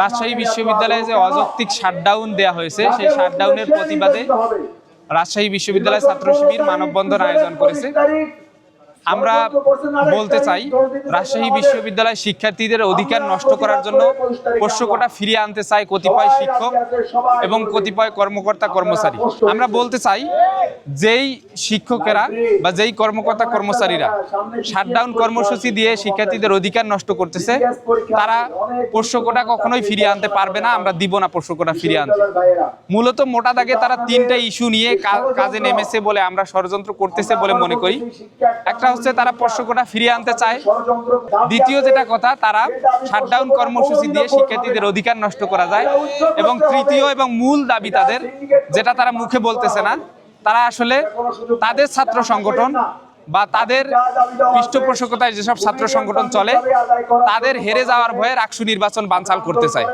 রাজশাহী বিশ্ববিদ্যালয়ে যে অযৌক্তিক শাটডাউন দেওয়া হয়েছে সেই শাটডাউনের প্রতিবাদে রাজশাহী বিশ্ববিদ্যালয় ছাত্র শিবির মানববন্ধন আয়োজন করেছে। আমরা বলতে চাই, রাজশাহী বিশ্ববিদ্যালয় শিক্ষার্থীদের অধিকার নষ্ট করার জন্য পোষ্যকোটা ফিরিয়ে আনতে চায় কতিপয় শিক্ষক এবং কতিপয় কর্মকর্তা, কর্মচারী। আমরা বলতে চাই, যেই শিক্ষকেরা বা যেই কর্মকর্তা, কর্মচারীরা শাটডাউন কর্মসূচি দিয়ে শিক্ষার্থীদের অধিকার নষ্ট করতেছে, তারা পোষ্যকোটা কখনোই ফিরিয়ে আনতে পারবে না, আমরা দিব না পোষ্যকোটা ফিরিয়ে আনতে। মূলত মোটা দাগে তারা তিনটা ইস্যু নিয়ে কাজে নেমেছে বলে আমরা ষড়যন্ত্র করতেছে বলে মনে করি। একটা হচ্ছে তারা পোষ্যকোটা ফিরিয়ে আনতে চায়। দ্বিতীয় যেটা কথা, তারা শাটডাউন কর্মসূচি দিয়ে শিক্ষার্থীদের অধিকার নষ্ট করা যায় এবং তৃতীয় এবং মূল দাবি তাদের, যেটা তারা মুখে বলতেছে না, তারা আসলে তাদের ছাত্র সংগঠন বা তাদের পৃষ্ঠপোষকতায় যেসব ছাত্র সংগঠন চলে, তাদের হেরে যাওয়ার ভয়ে রাকসু নির্বাচন বানচাল করতে চায়।